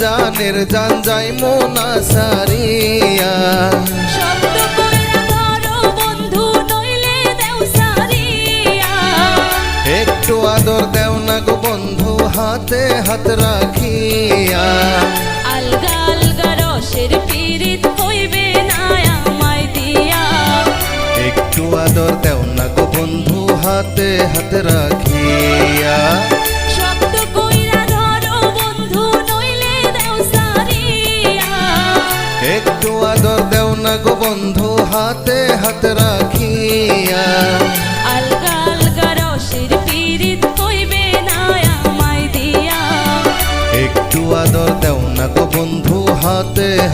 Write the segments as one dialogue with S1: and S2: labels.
S1: জানের জান যাই মোনা সারিয়া। একটু আদর দেও না গো বন্ধু হাতে হাত রাখিয়া।
S2: আলগা আলগা রসের পীড়িত হইবে না আমায় দিয়া।
S1: একটু আদর দেও না গো বন্ধু হাতে হাত রাখিয়া।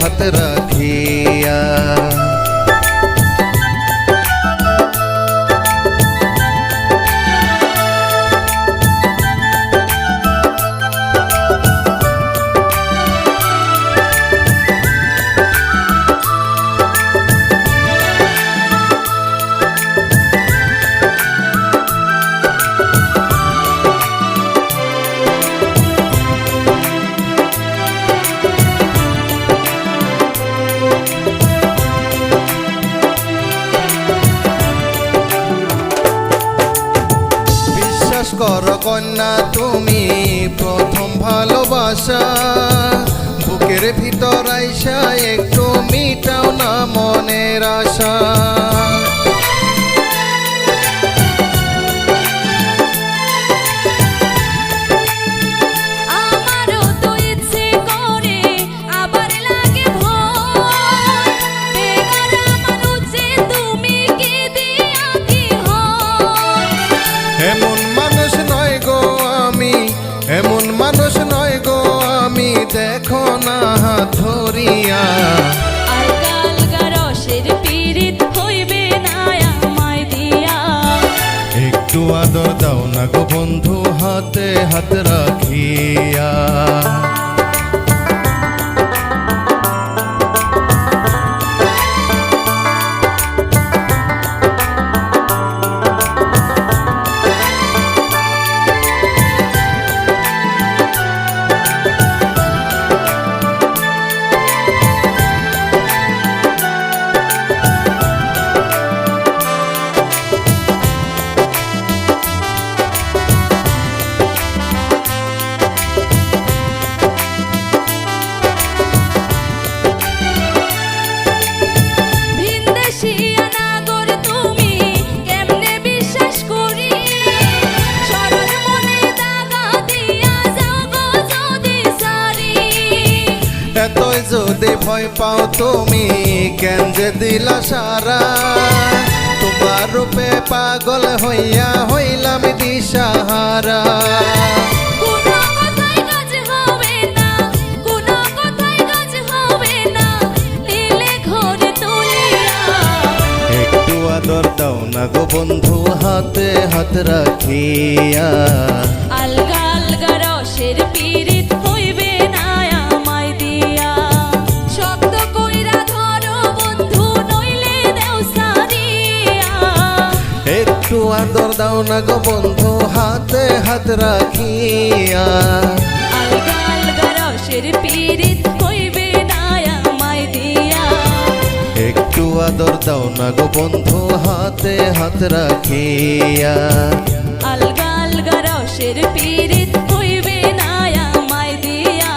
S1: হাতে হাত রাখিয়া বিশ্বাস কর কন্যা, তুমি প্রথম ভালোবাসা। বুকের ভিতর আইসা একটু মিটাও না মনের আশা। একটু আদর দাও না গো বন্ধু হাতে হাত রাখিয়া। এতই ভয় পাও তুমি কেন যে দিলা সারা? তোমার রূপে পাগল হইয়া হইলাম দিশাহারা। আদর দাও না গো বন্ধু হাতে হাত রাখিয়া।
S2: আলগা আলগা রসের
S1: আদর দাও না গো বন্ধু হাতে হাত রাখিয়া।
S2: আলগা আলগা রসের পীড়িত হইবে না আমায় দিয়া।
S1: একটু আদর দাও না গো বন্ধু হাতে হাত রাখিয়া।
S2: আলগা আলগা রসের পীড়িত হইবে না আমায় দিয়া।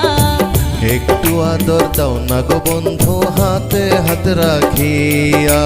S1: একটু আদর দাও না গো বন্ধু হাতে হাত রাখিয়া।